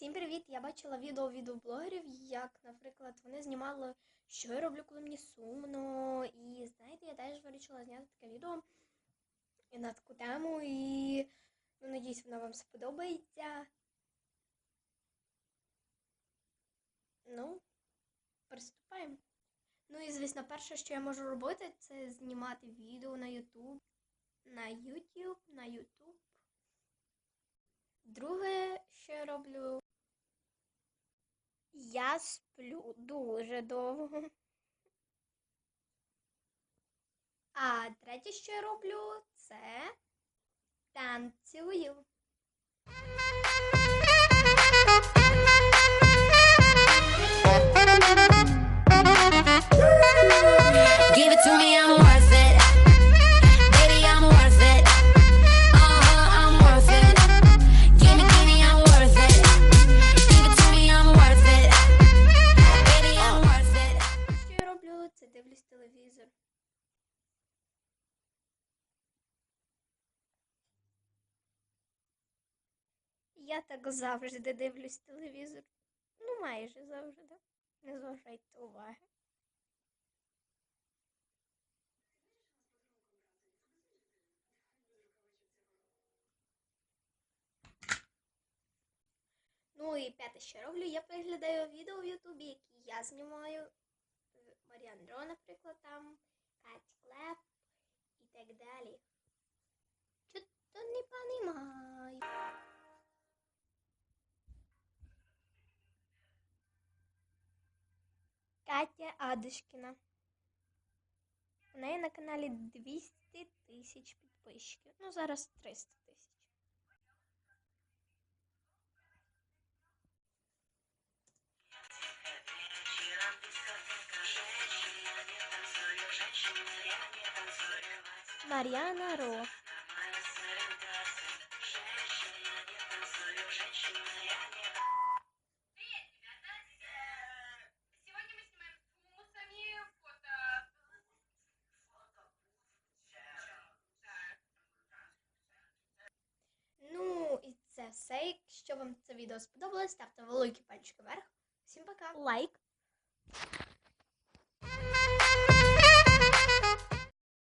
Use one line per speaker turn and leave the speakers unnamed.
Всім привіт! Я бачила відео відеоблогерів, як, наприклад, вони знімали, що я роблю, коли мені сумно. І знаєте, я теж вирішила зняти таке відео на таку тему. І ну, надіюсь, воно вам сподобається. Ну, приступаємо. Ну і звісно, перше, що я можу робити, це знімати відео на YouTube. На YouTube, на YouTube. Друге, що я роблю, я сплю дуже довго. А третє, що я роблю, це танцюю. Я так завжди дивлюсь телевізор. Ну, майже завжди. Не зважайте уваги. Ну і п'яте, що роблю, я переглядаю відео в Ютубі, які я знімаю. Маріан Ро, наприклад, там, Кать Катя Адушкіна. У неї на каналі 200 тисяч підписчиків. Ну, зараз 300 тисяч. Марьяна Ро. Все. Якщо вам це відео сподобалось, ставте великий пальчик вверх. Всім пока. Лайк.